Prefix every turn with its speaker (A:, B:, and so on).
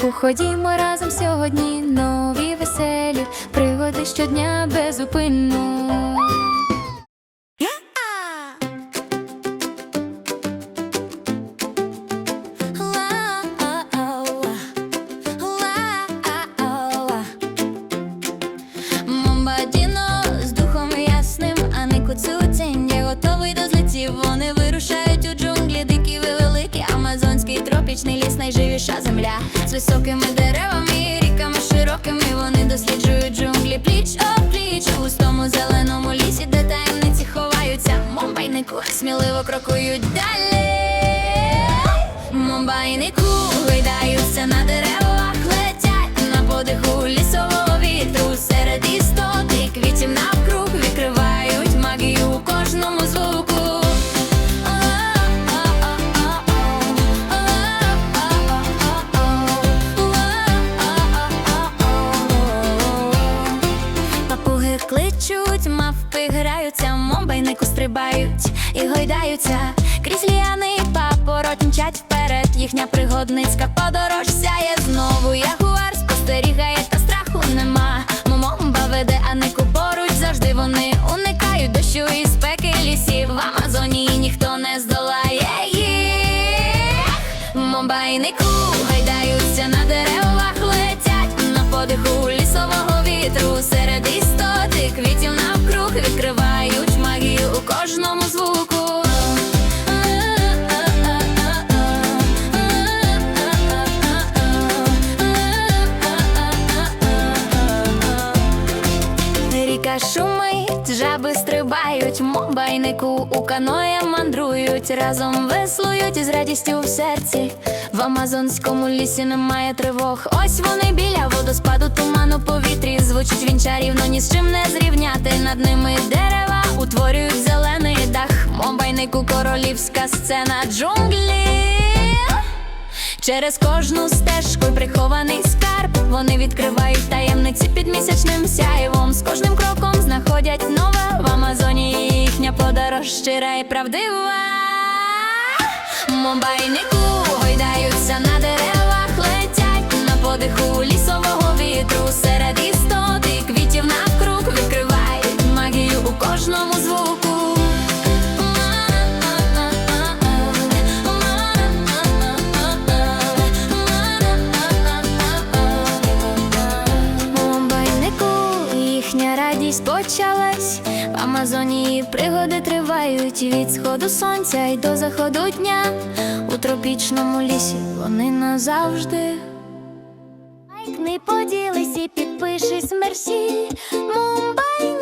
A: Мумбайнику ходімо разом сьогодні. Нові веселі пригоди щодня безупинно. Ліс, земля з високими деревами, ріками широкими. Вони досліджують джунглі, пліч опліч у густому зеленому лісі, де таємниці ховаються. Момбайнику сміливо крокують далі. Кличуть, мавпи граються, момбайнику стрибають і гойдаються. Крізь ліани папороть мчать вперед. Їхня пригодницька шумить, жаби стрибають, мобайнику у каноє мандрують, разом веслують із радістю в серці. В амазонському лісі немає тривог. Ось вони біля водоспаду, туману повітрі. Звучить він чарівно, ні з чим не зрівняти. Над ними дерева утворюють зелений дах. Мобайнику королівська сцена джунглі. Через кожну стежку й прихований скарб Вони відкривають таємниці під місячним сяйвом З кожним кроком подорож щира і правдива. Момбайнику гойдаються радість почалась. В Амазонії пригоди тривають від сходу сонця й до заходу дня. У тропічному лісі вони назавжди. Лайк не поділись і підпишись мерсі. Мумбайніку